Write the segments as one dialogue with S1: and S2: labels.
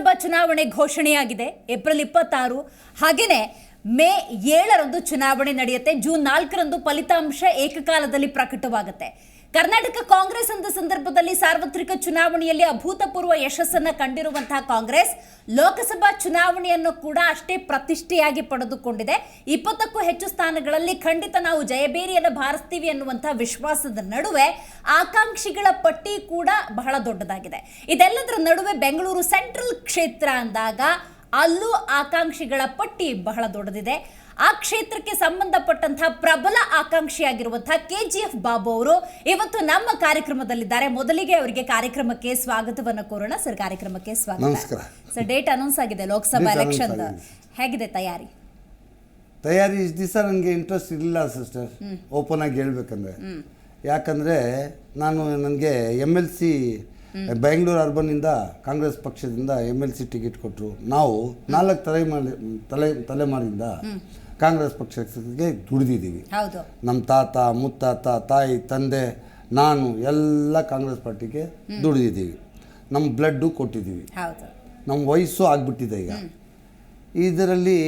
S1: ಲೋಕಸಭಾ ಚುನಾವಣೆ ಘೋಷಣೆಯಾಗಿದೆ. ಏಪ್ರಿಲ್ ಇಪ್ಪತ್ತಾರು. ಹಾಗೆಯೇ ಮೇ ಏಳರಂದು ಚುನಾವಣೆ ನಡೆಯುತ್ತೆ. ಜೂನ್ ನಾಲ್ಕರಂದು ಫಲಿತಾಂಶ ಏಕಕಾಲದಲ್ಲಿ ಪ್ರಕಟವಾಗುತ್ತೆ. ಕರ್ನಾಟಕ ಕಾಂಗ್ರೆಸ್ ಅಂತ ಸಂದರ್ಭದಲ್ಲಿ ಸಾರ್ವತ್ರಿಕ ಚುನಾವಣೆಯಲ್ಲಿ ಅಭೂತಪೂರ್ವ ಯಶಸ್ಸನ್ನ ಕಂಡಿರುವಂತಹ ಕಾಂಗ್ರೆಸ್, ಲೋಕಸಭಾ ಚುನಾವಣೆಯನ್ನು ಕೂಡ ಅಷ್ಟೇ ಪ್ರತಿಷ್ಠೆಯಾಗಿ ಪಡೆದುಕೊಂಡಿದೆ. ಇಪ್ಪತ್ತಕ್ಕೂ ಹೆಚ್ಚು ಸ್ಥಾನಗಳಲ್ಲಿ ಖಂಡಿತ ನಾವು ಜಯಬೇರಿಯನ್ನು ಬಾರಿಸ್ತೀವಿ ಅನ್ನುವಂತಹ ವಿಶ್ವಾಸದ ನಡುವೆ ಆಕಾಂಕ್ಷಿಗಳ ಪಟ್ಟಿ ಕೂಡ ಬಹಳ ದೊಡ್ಡದಾಗಿದೆ. ಇದೆಲ್ಲದರ ನಡುವೆ ಬೆಂಗಳೂರು ಸೆಂಟ್ರಲ್ ಕ್ಷೇತ್ರ ಅಂದಾಗ ಅಲ್ಲೂ ಆಕಾಂಕ್ಷಿಗಳ ಪಟ್ಟಿ ಬಹಳ ದೊಡ್ಡದಿದೆ. ಆ ಕ್ಷೇತ್ರಕ್ಕೆ ಸಂಬಂಧಪಟ್ಟಂತಹ ಪ್ರಬಲ ಆಕಾಂಕ್ಷಿಯಾಗಿರುವಂತಹ ಕೆ ಜಿ ಎಫ್ ಬಾಬು ಅವರು ಇವತ್ತು ನಮ್ಮ ಕಾರ್ಯಕ್ರಮದಲ್ಲಿದ್ದಾರೆ. ಮೊದಲಿಗೆ ಅವರಿಗೆ ಕಾರ್ಯಕ್ರಮಕ್ಕೆ ಸ್ವಾಗತವನ್ನು ಕೋರೋಣ. ಸರ್ ಕಾರ್ಯಕ್ರಮಕ್ಕೆ ಸ್ವಾಗತ. ಸರ್ ಡೇಟ್ ಅನೌನ್ಸ್ ಆಗಿದೆ ಲೋಕಸಭಾ ಎಲೆಕ್ಷನ್. ಹೇಗಿದೆ ತಯಾರಿ?
S2: ತಯಾರಿ ಇಷ್ಟು ದಿವಸ ನನಗೆ ಇಂಟ್ರೆಸ್ಟ್ ಇರಲಿಲ್ಲ ಸಿಸ್ಟರ್ ಓಪನ್ ಆಗಿ ಹೇಳ್ಬೇಕಂದ್ರೆ. ಯಾಕಂದರೆ ನಾನು ನನಗೆ ಎಂ ಎಲ್ ಸಿ ಬೆಂಗಳೂರು ಅರ್ಬನ್ನಿಂದ ಕಾಂಗ್ರೆಸ್ ಪಕ್ಷದಿಂದ ಎಂ ಎಲ್ ಸಿ ಟಿಕೆಟ್ ಕೊಟ್ಟರು ನಾವು ನಾಲ್ಕು ತಲೆಮಾರಿ ತಲೆ ತಲೆಮಾರಿಂದ ಕಾಂಗ್ರೆಸ್ ಪಕ್ಷಕ್ಕೆ ದುಡಿದಿದ್ದೀವಿ.
S1: ಹೌದು.
S2: ನಮ್ಮ ತಾತ ಮುತ್ತಾತ ತಾಯಿ ತಂದೆ ನಾನು ಎಲ್ಲ ಕಾಂಗ್ರೆಸ್ ಪಾರ್ಟಿಗೆ ದುಡಿದಿದ್ದೀವಿ. ನಮ್ಮ ಬ್ಲಡ್ಡು ಕೊಟ್ಟಿದ್ದೀವಿ. ನಮ್ಮ ವಯಸ್ಸು ಆಗಿಬಿಟ್ಟಿದೆ ಈಗ. ಇದರಲ್ಲಿ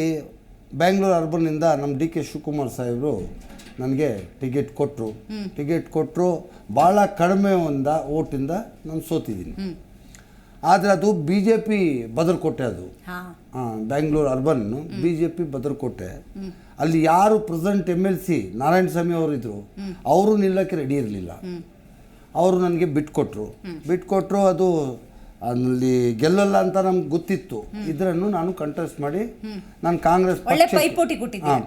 S2: ಬ್ಯಾಂಗ್ಳೂರು ಅರ್ಬನ್ನಿಂದ ನಮ್ಮ ಡಿ ಕೆ ಶಿವಕುಮಾರ್ ಸಾಹೇಬರು ನನಗೆ ಟಿಕೆಟ್ ಕೊಟ್ಟರು. ಟಿಕೆಟ್ ಕೊಟ್ಟರು ಭಾಳ ಕಡಿಮೆ ಒಂದ ಓಟಿಂದ ನಾನು ಸೋತಿದ್ದೀನಿ. ಆದರೆ ಅದು ಬಿ ಜೆ ಪಿ ಬದರ್ಕೋಟೆ ಅದು.
S1: ಹಾ.
S2: Bangalore urban B J P ಬದರ್ಕೋಟೆ ಅಲ್ಲಿ ಯಾರು president M L C Narayana Swamy ಅವರು ಇದ್ರು ಅವರು ನಿಲ್ಲಕ್ಕೆ ರೆಡಿ ಇರಲಿಲ್ಲ. ಅವರು ನನಗೆ ಬಿಟ್ಕೊಟ್ರು. ಬಿಟ್ಕೊಟ್ರು ಅದು ಅಲ್ಲಿ ಗೆಲ್ಲಲ್ಲ ಅಂತ ನಮ್ಗೆ ಗೊತ್ತಿತ್ತು. ಇದರನ್ನು ನಾನು ಕಂಟೆಸ್ಟ್ ಮಾಡಿ ನಾನು ಕಾಂಗ್ರೆಸ್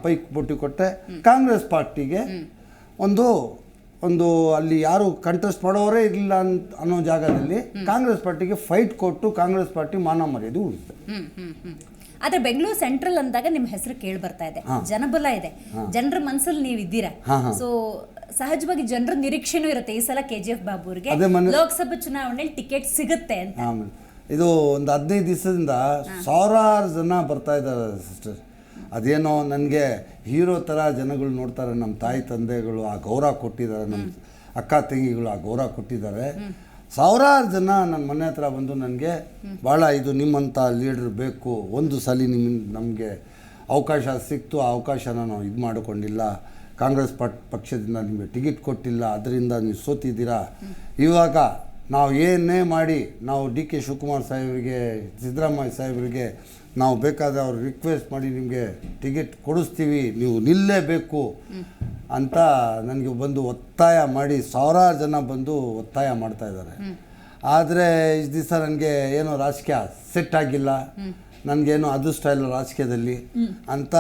S1: ಪೈಪೋಟಿ
S2: ಕೊಟ್ಟೆ. ಕಾಂಗ್ರೆಸ್ ಪಾರ್ಟಿಗೆ ಒಂದು ಒಂದು ಅಲ್ಲಿ ಯಾರು ಕಂಟೆಸ್ಟ್ ಮಾಡೋರೇ ಇರಲಿಲ್ಲ ಅಂತ ಅನ್ನೋ ಜಾಗದಲ್ಲಿ ಕಾಂಗ್ರೆಸ್ ಪಾರ್ಟಿಗೆ ಫೈಟ್ ಕೊಟ್ಟು ಕಾಂಗ್ರೆಸ್ ಪಾರ್ಟಿ ಮಾನ ಮರ್ಯಾದೆ
S1: ಹ್ಮ್ ಆದ್ರೆ ಬೆಂಗಳೂರು ಸೆಂಟ್ರಲ್ ಅಂದಾಗ ನಿಮ್ಮ ಹೆಸರು ಕೇಳಿ ಬರ್ತಾ ಇದೆ. ಜನಬಲ ಇದೆ. ಜನರ ಮನಸ್ಸಲ್ಲಿ ನೀವು ಇದ್ದೀರಾ. ಸೊ ಸಹಜವಾಗಿ ಜನರ ನಿರೀಕ್ಷೆನೂ ಇರುತ್ತೆ. ಈ ಸಲ ಕೆ ಜಿ ಎಫ್ ಬಾಬುರ್ಗೆ ಲೋಕಸಭಾ ಚುನಾವಣೆಯಲ್ಲಿ ಟಿಕೆಟ್ ಸಿಗುತ್ತೆ ಅಂತ.
S2: ಇದು ಒಂದು ಹದಿನೈದು ದಿವಸದಿಂದ ಸಾವಿರಾರು ಜನ ಬರ್ತಾ ಇದ್ದಾರೆ ಸಿಸ್ಟರ್ ಅದೇನೋ ನನಗೆ ಹೀರೋ ಥರ ಜನಗಳು ನೋಡ್ತಾರೆ ನಮ್ಮ ತಾಯಿ ತಂದೆಗಳು ಆ ಗೌರವ ಕೊಟ್ಟಿದ್ದಾರೆ ನಮ್ಮ ಅಕ್ಕ ತಂಗಿಗಳು ಆ ಗೌರವ ಕೊಟ್ಟಿದ್ದಾರೆ. ಸಾವಿರಾರು ಜನ ನನ್ನ ಮನೆ ಹತ್ರ ಬಂದು ನನಗೆ ಭಾಳ ಇದು ನಿಮ್ಮಂಥ ಲೀಡ್ರ್ ಬೇಕು, ಒಂದು ಸಲ ನಿಮ್ಮ ನಮಗೆ ಅವಕಾಶ ಸಿಕ್ತು, ಆ ಅವಕಾಶನ ನಾವು ಇದು ಮಾಡಿಕೊಂಡಿಲ್ಲ, ಕಾಂಗ್ರೆಸ್ ಪಟ್, ಪಕ್ಷದಿಂದ ನಿಮಗೆ ಟಿಕೆಟ್ ಕೊಟ್ಟಿಲ್ಲ, ಅದರಿಂದ ನೀವು ಸೋತಿದ್ದೀರಾ? ಇವಾಗ ನಾವು ಏನೇ ಮಾಡಿ, ನಾವು ಡಿ ಕೆ ಶಿವಕುಮಾರ್ ಸಾಹೇಬರಿಗೆ, ಸಿದ್ದರಾಮಯ್ಯ ಸಾಹೇಬರಿಗೆ ನಾವು ಬೇಕಾದರೆ ಅವ್ರು ರಿಕ್ವೆಸ್ಟ್ ಮಾಡಿ ನಿಮಗೆ ಟಿಕೆಟ್ ಕೊಡಿಸ್ತೀವಿ, ನೀವು ನಿಲ್ಲೇಬೇಕು ಅಂತ ನನಗೆ ಬಂದು ಒತ್ತಾಯ ಮಾಡಿ ಸಾವಿರಾರು ಜನ ಬಂದು ಒತ್ತಾಯ ಮಾಡ್ತಾ ಇದ್ದಾರೆ. ಆದರೆ ಇಷ್ಟು ದಿವಸ ನನಗೆ ಏನೋ ರಾಜಕೀಯ ಸೆಟ್ ಆಗಿಲ್ಲ. ನನಗೇನು ಅದೃಷ್ಟ ಇಲ್ಲ ರಾಜಕೀಯದಲ್ಲಿ ಅಂತ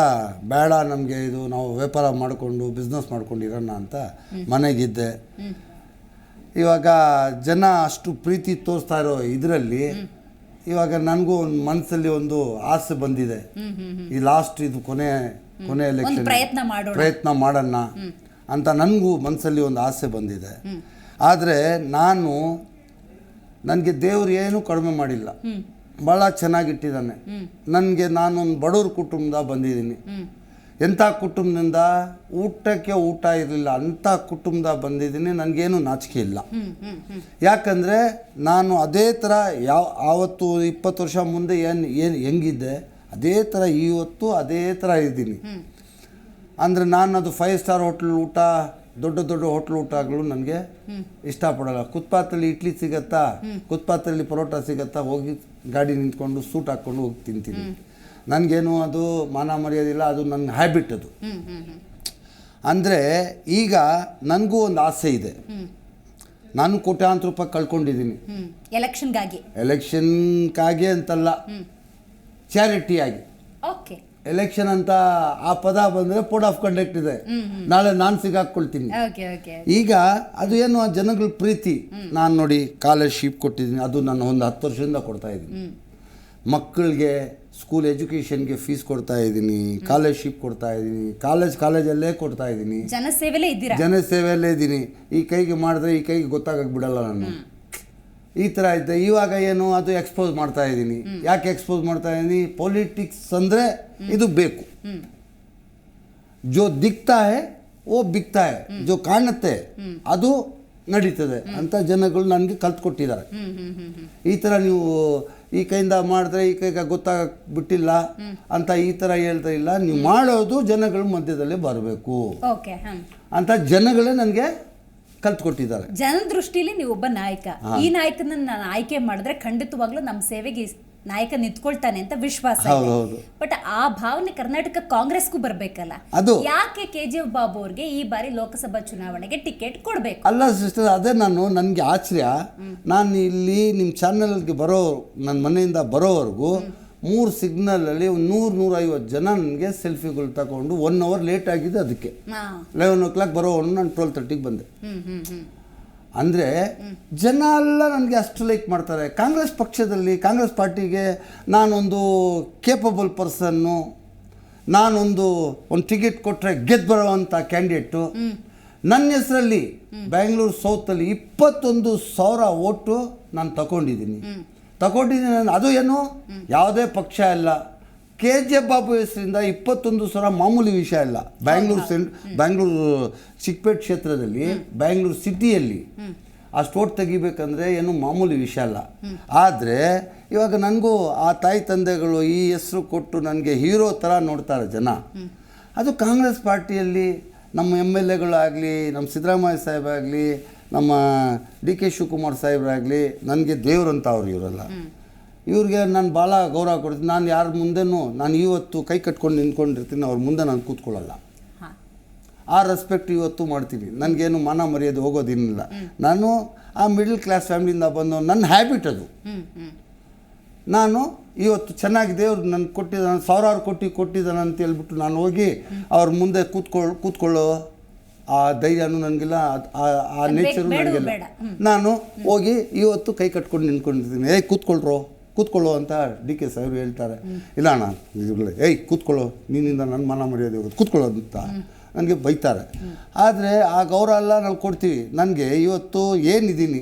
S2: ಬೇಡ ನಮಗೆ ಇದು ನಾವು ವ್ಯಾಪಾರ ಮಾಡಿಕೊಂಡು ಬಿಸ್ನೆಸ್ ಮಾಡ್ಕೊಂಡು ಇರೋಣ ಅಂತ ಮನೆಗಿದ್ದೆ. ಇವಾಗ ಜನ ಅಷ್ಟು ಪ್ರೀತಿ ತೋರಿಸ್ತಾ ಇರೋ ಇದರಲ್ಲಿ ಇವಾಗ ನನಗೂ ಒಂದು ಮನಸ್ಸಲ್ಲಿ ಒಂದು ಆಸೆ ಬಂದಿದೆ. ಈ ಲಾಸ್ಟ್ ಇದು ಕೊನೆ ಕೊನೆ ಎಲೆಕ್ಷನ್
S1: ಪ್ರಯತ್ನ ಮಾಡೋಣ.
S2: ಪ್ರಯತ್ನ ಮಾಡೋಣ ಅಂತ ನನಗೂ ಮನಸ್ಸಲ್ಲಿ ಒಂದು ಆಸೆ ಬಂದಿದೆ. ಆದರೆ ನಾನು ನನಗೆ ದೇವ್ರು ಏನೂ ಕಡಿಮೆ ಮಾಡಿಲ್ಲ. ಭಾಳ ಚೆನ್ನಾಗಿಟ್ಟಿದ್ದಾನೆ. ನನಗೆ ನಾನೊಂದು ಬಡವ್ರ ಕುಟುಂಬದ ಬಂದಿದ್ದೀನಿ. ಎಂಥ ಕುಟುಂಬದಿಂದ ಊಟಕ್ಕೆ ಊಟ ಇರಲಿಲ್ಲ ಅಂಥ ಕುಟುಂಬದ ಬಂದಿದ್ದೀನಿ ನನಗೇನು ನಾಚಿಕೆ ಇಲ್ಲ. ಯಾಕಂದರೆ ನಾನು ಅದೇ ಥರ ಯಾವ ಆವತ್ತು ಇಪ್ಪತ್ತು ವರ್ಷ ಮುಂದೆ ಏನು ಏನು ಹೆಂಗಿದ್ದೆ ಅದೇ ಥರ ಇವತ್ತು ಅದೇ ಥರ ಇದ್ದೀನಿ. ಅಂದರೆ ನಾನು ಅದು ಫೈವ್ ಸ್ಟಾರ್ ಹೋಟ್ಲ್ ಊಟ ದೊಡ್ಡ ದೊಡ್ಡ ಹೋಟ್ಲ್ ಊಟಗಳು ನನಗೆ ಇಷ್ಟಪಡಲ್ಲ. ಕುತ್ಪಾತ್ರಲ್ಲಿ ಇಡ್ಲಿ ಸಿಗತ್ತಾ ಕುತ್ಪಾತ್ರಲ್ಲಿ ಪರೋಟ ಸಿಗತ್ತಾ ಹೋಗಿ ಗಾಡಿ ನಿಂತ್ಕೊಂಡು ಸೂಟ್ ಹಾಕ್ಕೊಂಡು ಹೋಗಿ ತಿಂತೀನಿ. ನನಗೇನು ಅದು ಮಾನ ಮರ್ಯಾದಿಲ್ಲ ಅದು ನನ್ನ ಹ್ಯಾಬಿಟ್ ಅದು. ಅಂದರೆ ಈಗ ನನಗೂ ಒಂದು ಆಸೆ ಇದೆ. ನಾನು ಕೋಟ್ಯಾಂತರ ರೂಪಾಯಿ ಕಳ್ಕೊಂಡಿದ್ದೀನಿ.
S1: ಎಲೆಕ್ಷನ್ಗಾಗಿ
S2: ಎಲೆಕ್ಷನ್ಗಾಗಿ ಅಂತಲ್ಲ. ಚಾರಿಟಿಯಾಗಿ
S1: ಓಕೆ
S2: ಎಲೆಕ್ಷನ್ ಅಂತ ಆ ಪದ ಬಂದರೆ ಕೋಡ್ ಆಫ್ ಕಂಡಕ್ಟ್ ಇದೆ. ನಾಳೆ ನಾನು ಸಿಗಾಕ್ಕೊಳ್ತೀನಿ. ಈಗ ಅದು ಏನು ಆ ಜನಗಳ ಪ್ರೀತಿ. ನಾನು ನೋಡಿ ಕಾಲರ್ಶಿಪ್ ಕೊಟ್ಟಿದ್ದೀನಿ ಅದು ನಾನು ಒಂದು ಹತ್ತು ವರ್ಷದಿಂದ ಕೊಡ್ತಾ ಇದ್ದೀನಿ. ಮಕ್ಕಳಿಗೆ ಸ್ಕೂಲ್ ಎಜುಕೇಷನ್ಗೆ ಫೀಸ್ ಕೊಡ್ತಾ ಇದ್ದೀನಿ ಕಾಲರ್ಶಿಪ್ ಕೊಡ್ತಾ ಇದ್ದೀನಿ ಕಾಲೇಜ್ ಕಾಲೇಜಲ್ಲೇ ಕೊಡ್ತಾ ಇದ್ದೀನಿ.
S1: ಜನಸೇವೆಲೇ ಇದ್ದೀರಾ?
S2: ಜನಸೇವೆಯಲ್ಲೇ ಇದ್ದೀನಿ. ಈ ಕೈಗೆ ಮಾಡಿದ್ರೆ ಈ ಕೈಗೆ ಗೊತ್ತಾಗಕ್ಕೆ ಬಿಡಲ್ಲ ನಾನು. ಈ ಥರ ಇದ್ದೆ ಇವಾಗ ಏನು ಅದು ಎಕ್ಸ್ಪೋಸ್ ಮಾಡ್ತಾ ಇದ್ದೀನಿ. ಯಾಕೆ ಎಕ್ಸ್ಪೋಸ್ ಮಾಡ್ತಾ ಇದ್ದೀನಿ? ಪೊಲಿಟಿಕ್ಸ್ ಅಂದರೆ ಇದು ಬೇಕು. ಜೋ ದಿಕ್ತಾ ಹೇ ಓ ಬಿಕ್ತಾ ಹೇ ಜೋ ಕಾಣುತ್ತೆ ಅದು ನಡೀತದೆ ಅಂತ ಜನಗಳು ನನಗೆ ಕಲ್ತ್ಕೊಟ್ಟಿದ್ದಾರೆ. ಈ ಥರ ನೀವು ಈ ಕೈಯಿಂದ ಮಾಡಿದ್ರೆ ಈ ಕೈಗೆ ಗೊತ್ತಾಗ್ಬಿಟ್ಟಿಲ್ಲ ಅಂತ ಈ ಥರ ಹೇಳ್ತಾ ಇಲ್ಲ. ನೀವು ಮಾಡೋದು ಜನಗಳ ಮಧ್ಯದಲ್ಲಿ ಬರಬೇಕು. ಅಂತ ಜನಗಳೇ ನನಗೆ ಕಲ್ತ್ಕೊಟ್ಟಿದ್ದಾರೆ.
S1: ಜನ ದೃಷ್ಟಿಲಿ ನೀವು ಒಬ್ಬ ನಾಯಕ ಈ ನಾಯಕನ ನಾನು ಆಯ್ಕೆ ಮಾಡಿದ್ರೆ ಖಂಡಿತವಾಗ್ಲೂ ನಮ್ಮ ಸೇವೆಗೆ ನಾಯಕ ನಿಂತ್ಕೊಳ್ತಾನೆ ಅಂತ ವಿಶ್ವಾಸ. ಬಟ್ ಆ ಭಾವನೆ ಕರ್ನಾಟಕ ಕಾಂಗ್ರೆಸ್ಗೂ ಬರ್ಬೇಕಲ್ಲ?
S2: ಅದು.
S1: ಯಾಕೆ ಕೆ ಜಿ ಎಫ್ ಬಾಬು ಅವ್ರಿಗೆ ಈ ಬಾರಿ ಲೋಕಸಭಾ ಚುನಾವಣೆಗೆ ಟಿಕೆಟ್ ಕೊಡ್ಬೇಕು?
S2: ಅಲ್ಲ ಸಿಸ್ಟರ್ ಅದೇ ನಾನು ನನಗೆ ಆಶ್ಚರ್ಯ. ನಾನು ಇಲ್ಲಿ ನಿಮ್ಮ ಚಾನಲ್ಗೆ ಬರೋ ನನ್ನ ಮನೆಯಿಂದ ಬರೋವರೆಗೂ ಮೂರು ಸಿಗ್ನಲಲ್ಲಿ ಒಂದು ನೂರು ನೂರೈವತ್ತು ಜನ ನನಗೆ ಸೆಲ್ಫಿಗಳು ತಗೊಂಡು ಒನ್ ಅವರ್ ಲೇಟ್ ಆಗಿದೆ ಅದಕ್ಕೆ. ಲೆವೆನ್ ಓ ಕ್ಲಾಕ್ ಬರೋವನು ನಾನು ಟ್ವೆಲ್ ತರ್ಟಿಗೆ ಬಂದೆ. ಅಂದರೆ ಜನ ಎಲ್ಲ ನನಗೆ ಅಷ್ಟು ಲೈಕ್ ಮಾಡ್ತಾರೆ. ಕಾಂಗ್ರೆಸ್ ಪಕ್ಷದಲ್ಲಿ ಕಾಂಗ್ರೆಸ್ ಪಾರ್ಟಿಗೆ ನಾನೊಂದು ಕೇಪಬಲ್ ಪರ್ಸನ್ನು ನಾನೊಂದು ಒಂದು ಟಿಕೆಟ್ ಕೊಟ್ಟರೆ ಗೆದ್ದು ಬರೋವಂಥ ಕ್ಯಾಂಡಿಡೇಟು ನನ್ನ ಹೆಸರಲ್ಲಿ ಬ್ಯಾಂಗ್ಳೂರು ಸೌತಲ್ಲಿ ಇಪ್ಪತ್ತೊಂದು ಸಾವಿರ ಓಟು ನಾನು ತಗೊಂಡಿದ್ದೀನಿ. ತಗೊಂಡಿದ್ದೀನಿ ನಾನು ಅದು ಏನು? ಯಾವುದೇ ಪಕ್ಷ ಅಲ್ಲ. ಕೆ ಜೆ ಬಾಬು ಹೆಸರಿಂದ ಇಪ್ಪತ್ತೊಂದು ಸಾವಿರ ಮಾಮೂಲಿ ವಿಷಯ ಅಲ್ಲ. ಬ್ಯಾಂಗ್ಳೂರು ಸೆಂಟ್ ಬ್ಯಾಂಗ್ಳೂರು ಚಿಕ್ಕಪೇಟ್ ಕ್ಷೇತ್ರದಲ್ಲಿ ಬ್ಯಾಂಗ್ಳೂರು ಸಿಟಿಯಲ್ಲಿ ಆ ಓಟ್ ತೆಗಿಬೇಕಂದ್ರೆ ಏನು ಮಾಮೂಲಿ ವಿಷಯ ಅಲ್ಲ. ಆದರೆ ಇವಾಗ ನನಗೂ ಆ ತಾಯಿ ತಂದೆಗಳು ಈ ಹೆಸರು ಕೊಟ್ಟು ನನಗೆ ಹೀರೋ ಥರ ನೋಡ್ತಾರೆ ಜನ. ಅದು ಕಾಂಗ್ರೆಸ್ ಪಾರ್ಟಿಯಲ್ಲಿ ನಮ್ಮ ಎಂ ಎಲ್ ಎಗಳಾಗಲಿ ನಮ್ಮ ಸಿದ್ದರಾಮಯ್ಯ ಸಾಹೇಬಾಗಲಿ ನಮ್ಮ ಡಿ ಕೆ ಶಿವಕುಮಾರ್ ಸಾಹೇಬ್ರಾಗಲಿ ನನಗೆ ದೇವ್ರಂತ ಅವ್ರು ಇವರಲ್ಲ. ಇವ್ರಿಗೆ ನಾನು ಭಾಳ ಗೌರವ ಕೊಡ್ತೀನಿ. ನಾನು ಯಾರ ಮುಂದೆನೂ ನಾನು ಇವತ್ತು ಕೈ ಕಟ್ಕೊಂಡು ನಿಂತ್ಕೊಂಡಿರ್ತೀನಿ ಅವ್ರ ಮುಂದೆ ನಾನು ಕೂತ್ಕೊಳ್ಳಲ್ಲ. ಆ ರೆಸ್ಪೆಕ್ಟ್ ಇವತ್ತು ಮಾಡ್ತೀನಿ. ನನಗೇನು ಮಾನ ಮರ್ಯಾದೆ ಹೋಗೋದೇನಿಲ್ಲ ನಾನು ಆ ಮಿಡಲ್ ಕ್ಲಾಸ್ ಫ್ಯಾಮಿಲಿಯಿಂದ ಬಂದು ನನ್ನ ಹ್ಯಾಬಿಟ್ ಅದು. ನಾನು ಇವತ್ತು ಚೆನ್ನಾಗಿ ದೇವ್ರು ನನಗೆ ಕೊಟ್ಟಿದ್ದಾನೆ ಸಾವಿರಾರು ಕೋಟಿ ಕೊಟ್ಟಿದ್ದಾನೆ ಅಂತ ಹೇಳ್ಬಿಟ್ಟು ನಾನು ಹೋಗಿ ಅವ್ರ ಮುಂದೆ ಕೂತ್ಕೊಳ್ಳೋ ಕೂತ್ಕೊಳ್ಳೋ ಆ ಧೈರ್ಯನೂ ನನಗಿಲ್ಲ. ಆ- ನೇಚರು ನನಗಿಲ್ಲ. ನಾನು ಹೋಗಿ ಇವತ್ತು ಕೈ ಕಟ್ಕೊಂಡು ನಿಂತ್ಕೊಂಡಿದ್ದೀನಿ ಏಯ್ ಕೂತ್ಕೊಳ್ರೋ. ಕೂತ್ಕೊಳ್ಳೋ ಅಂತ ಡಿ ಕೆ ಸಾಹೇಬ್ರು ಹೇಳ್ತಾರೆ. ಇಲ್ಲ ಅಣ್ಣ ಏಯ್, ಕೂತ್ಕೊಳ್ಳೋ. ನೀನಿಂದ ನನ್ನ ಮನ ಮರ್ಯಾದೆ ಹೋಗೋದು ಕೂತ್ಕೊಳ್ಳೋ ಅಂತ ನನಗೆ ಬೈತಾರೆ. ಆದರೆ ಆ ಗೌರವ ಎಲ್ಲ ನಾವು ಕೊಡ್ತೀವಿ. ನನಗೆ ಇವತ್ತು ಏನಿದ್ದೀನಿ?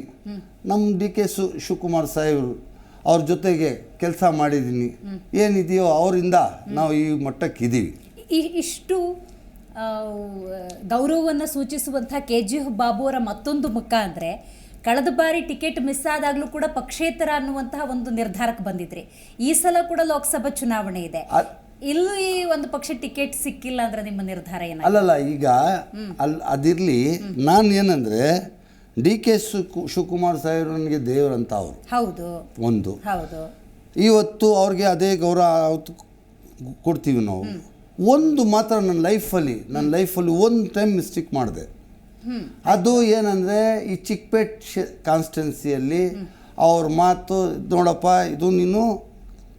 S2: ನಮ್ಮ ಡಿ ಕೆ ಸು, ಶಿವಕುಮಾರ್ ಸಾಹೇಬರು ಅವ್ರ ಜೊತೆಗೆ ಕೆಲಸ ಮಾಡಿದ್ದೀನಿ. ಏನಿದೆಯೋ ಅವರಿಂದ ನಾವು ಈ ಮಟ್ಟಕ್ಕೆ ಇದ್ದೀವಿ
S1: ಇ- ಇಷ್ಟು ಗೌರವವನ್ನು ಸೂಚಿಸುವಂಥ ಕೆ ಜಿ ಬಾಬು ಅವರ ಮತ್ತೊಂದು ಮುಖ ಅಂದರೆ ಕಳೆದ ಬಾರಿ ಟಿಕೆಟ್ ಮಿಸ್ ಆದಾಗಲೂ ಕೂಡ ಪಕ್ಷೇತರ ಅನ್ನುವಂತಹ ಒಂದು ನಿರ್ಧಾರಕ್ಕೆ ಬಂದಿದ್ರಿ. ಈ ಸಲ ಕೂಡ ಲೋಕಸಭಾ ಚುನಾವಣೆ ಇದೆ. ಇಲ್ಲೂ ಈ ಒಂದು ಪಕ್ಷ ಟಿಕೆಟ್ ಸಿಕ್ಕಿಲ್ಲ ಅಂದ್ರೆ ನಿಮ್ಮ ನಿರ್ಧಾರ ಏನಾಗಿದೆ
S2: ಅಲ್ಲಲ್ಲ ಈಗ ಅಲ್ಲಿ ಅದಿರಲಿ ನಾನು ಏನಂದ್ರೆ ಡಿ ಕೆ ಶಿವಕುಮಾರ್ ಸಾಹೇಬ್ ನನಗೆ ದೇವರಂತ ಅವರು.
S1: ಹೌದು.
S2: ಒಂದು.
S1: ಹೌದು.
S2: ಇವತ್ತು ಅವ್ರಿಗೆ ಅದೇ ಗೌರವ ಕೊಡ್ತೀವಿ ನಾವು. ಒಂದು ಮಾತ್ರ ನನ್ನ ಲೈಫಲ್ಲಿ ನನ್ನ ಲೈಫಲ್ಲಿ ಒಂದು ಟೈಮ್ ಮಿಸ್ಟೇಕ್ ಮಾಡಿದೆ. ಅದು ಏನಂದರೆ ಈ ಚಿಕ್ಕಪೇಟ್ ಕಾನ್ಸ್ಟೆನ್ಸಿಯಲ್ಲಿ ಅವ್ರ ಮಾತು ನೋಡಪ್ಪ ಇದು ನೀನು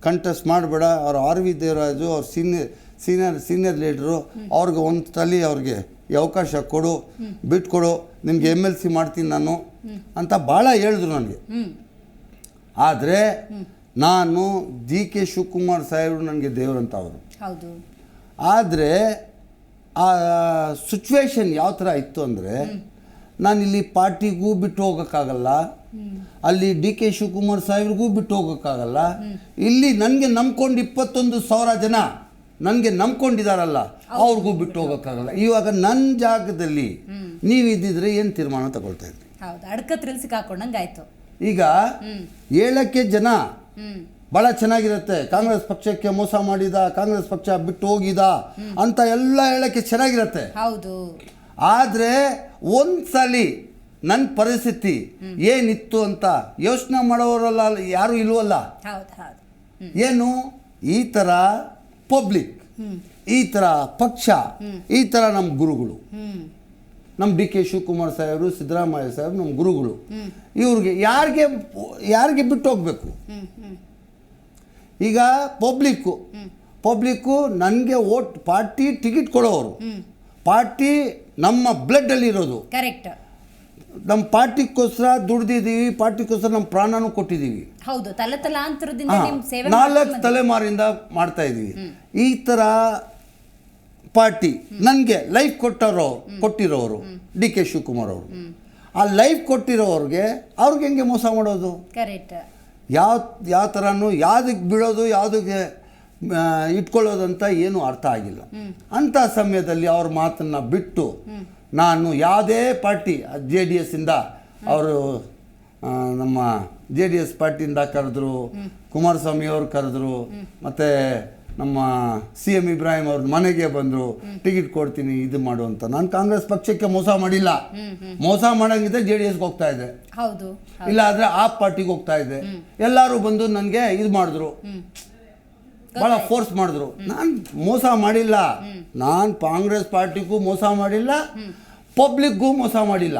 S2: ಕಂಟೆಸ್ಟ್ ಮಾಡಬೇಡ ಅವ್ರ ಆರ್ ವಿ ದೇವರಾಜು ಅವ್ರ ಸೀನಿಯರ್ ಸೀನಿಯರ್ ಸೀನಿಯರ್ ಲೀಡ್ರು ಅವ್ರಿಗೆ ಒಂದು ತಲೆ ಅವ್ರಿಗೆ ಅವಕಾಶ ಕೊಡು ಬಿಟ್ಕೊಡು ನಿಮ್ಗೆ ಎಂ ಎಲ್ ಸಿ ಮಾಡ್ತೀನಿ ನಾನು ಅಂತ ಭಾಳ ಹೇಳಿದ್ರು ನನಗೆ. ಆದರೆ ನಾನು ಡಿ ಕೆ ಶಿವಕುಮಾರ್ ಸಾಹೇಬರು ನನಗೆ ದೇವರಂತ ಅವರು. ಆದರೆ ಆ ಸಿಚುವೇಶನ್ ಯಾವ ಥರ ಇತ್ತು ಅಂದರೆ ನಾನಿಲ್ಲಿ ಪಾರ್ಟಿಗೂ ಬಿಟ್ಟು ಹೋಗೋಕ್ಕಾಗಲ್ಲ. ಅಲ್ಲಿ ಡಿ ಕೆ ಶಿವಕುಮಾರ್ ಸಾಹೇಬ್ರಿಗೂ ಬಿಟ್ಟು ಹೋಗೋಕ್ಕಾಗಲ್ಲ. ಇಲ್ಲಿ ನನಗೆ ನಂಬ್ಕೊಂಡು ಇಪ್ಪತ್ತೊಂದು ಸಾವಿರ ಜನ ನನಗೆ ನಂಬ್ಕೊಂಡಿದಾರಲ್ಲ ಅವ್ರಿಗೂ ಬಿಟ್ಟು ಹೋಗೋಕ್ಕಾಗಲ್ಲ. ಇವಾಗ ನನ್ನ ಜಾಗದಲ್ಲಿ ನೀವು ಇದ್ದಿದ್ರೆ ಏನು ತೀರ್ಮಾನ ತಗೊಳ್ತಾ ಇದ್ರಿ?
S1: ಹೌದು ಅಡ್ಕತ್ರಿಲ್ ಸಿಕ್ಕಾಕೊಂಡಂಗೆ ಆಯ್ತು
S2: ಈಗ ಏಳಕ್ಕೆ ಜನ ಭಾಳ ಚೆನ್ನಾಗಿರುತ್ತೆ. ಕಾಂಗ್ರೆಸ್ ಪಕ್ಷಕ್ಕೆ ಮೋಸ ಮಾಡಿದ ಕಾಂಗ್ರೆಸ್ ಪಕ್ಷ ಬಿಟ್ಟು ಹೋಗಿದ ಅಂತ ಎಲ್ಲ ಹೇಳಕ್ಕೆ ಚೆನ್ನಾಗಿರುತ್ತೆ.
S1: ಹೌದು.
S2: ಆದರೆ ಒಂದ್ಸಲಿ ನನ್ನ ಪರಿಸ್ಥಿತಿ ಏನಿತ್ತು ಅಂತ ಯೋಚನೆ ಮಾಡೋರಲ್ಲ ಯಾರು ಇಲ್ವಲ್ಲ? ಏನು? ಈ ಥರ ಪಬ್ಲಿಕ್ ಈ ಥರ ಪಕ್ಷ ಈ ಥರ ನಮ್ಮ ಗುರುಗಳು. ನಮ್ಮ ಡಿ ಕೆ ಶಿವಕುಮಾರ್ ಸಾಹೇಬರು ಸಿದ್ದರಾಮಯ್ಯ ಸಾಹೇಬ್ ನಮ್ಮ ಗುರುಗಳು. ಇವ್ರಿಗೆ ಯಾರಿಗೆ ಯಾರಿಗೆ ಬಿಟ್ಟು ಹೋಗ್ಬೇಕು? ಈಗ ಪಬ್ಲಿಕ್ಕು. ಪಬ್ಲಿಕ್ಕು ನನಗೆ ಓಟ್ ಪಾರ್ಟಿ ಟಿಕೆಟ್ ಕೊಡೋರು ಪಾರ್ಟಿ ನಮ್ಮ ಬ್ಲಡ್ಡಲ್ಲಿರೋದು.
S1: ಕರೆಕ್ಟ್.
S2: ನಮ್ಮ ಪಾರ್ಟಿಗೋಸ್ಕರ ದುಡ್ದಿದ್ದೀವಿ ಪಾರ್ಟಿಗೋಸ್ಕರ ನಮ್ಮ ಪ್ರಾಣನೂ ಕೊಟ್ಟಿದ್ದೀವಿ.
S1: ಹೌದು ಸೇವೆ
S2: ನಾಲ್ಕು ತಲೆಮಾರಿಂದ ಮಾಡ್ತಾ ಇದ್ದೀವಿ. ಈ ಥರ ಪಾರ್ಟಿ ನನಗೆ ಲೈಫ್ ಕೊಟ್ಟವರು ಕೊಟ್ಟಿರೋರು ಡಿ ಕೆ ಶಿವಕುಮಾರ್ ಅವರು. ಆ ಲೈಫ್ ಕೊಟ್ಟಿರೋರಿಗೆ ಅವ್ರಿಗೆ ಹೆಂಗೆ ಮೋಸ ಮಾಡೋದು?
S1: ಕರೆಕ್ಟ್.
S2: ಯಾವ ಯಾವ ಥರನೂ ಯಾವುದಕ್ಕೆ ಬಿಡೋದು ಯಾವುದಕ್ಕೆ ಇಟ್ಕೊಳ್ಳೋದು ಇಟ್ಕೊಳ್ಳೋದಂತ ಏನೂ ಅರ್ಥ ಆಗಿಲ್ಲ. ಅಂಥ ಸಮಯದಲ್ಲಿ ಅವ್ರ ಮಾತನ್ನು ಬಿಟ್ಟು ನಾನು ಯಾವುದೇ ಪಾರ್ಟಿ ಜೆ ಡಿ ಎಸ್ಸಿಂದ ಅವರು ನಮ್ಮ ಜೆ ಡಿ ಎಸ್ ಪಾರ್ಟಿಯಿಂದ ಕರೆದ್ರು ಕುಮಾರಸ್ವಾಮಿ ಅವ್ರು ಕರೆದ್ರು ಮತ್ತು ನಮ್ಮ ಸಿ ಎಂ ಇಬ್ರಾಹಿಂ ಅವ್ರ ಮನೆಗೆ ಬಂದರು ಟಿಕೆಟ್ ಕೊಡ್ತೀನಿ ಇದು ಮಾಡು ಅಂತ. ನಾನು ಕಾಂಗ್ರೆಸ್ ಪಕ್ಷಕ್ಕೆ ಮೋಸ ಮಾಡಿಲ್ಲ. ಮೋಸ ಮಾಡಂಗಿದ್ರೆ ಜೆ ಡಿ ಎಸ್ಗೆ ಹೋಗ್ತಾ ಇದೆ.
S1: ಹೌದು
S2: ಇಲ್ಲ ಆದರೆ ಆ ಪಾರ್ಟಿಗೆ ಹೋಗ್ತಾ ಇದೆ. ಎಲ್ಲರೂ ಬಂದು ನನಗೆ ಇದು ಮಾಡಿದ್ರು. ಭಾಳ ಫೋರ್ಸ್ ಮಾಡಿದ್ರು. ನಾನು ಮೋಸ ಮಾಡಿಲ್ಲ. ನಾನು ಕಾಂಗ್ರೆಸ್ ಪಾರ್ಟಿಗೂ ಮೋಸ ಮಾಡಿಲ್ಲ. ಪಬ್ಲಿಕ್ಗೂ ಮೋಸ ಮಾಡಿಲ್ಲ.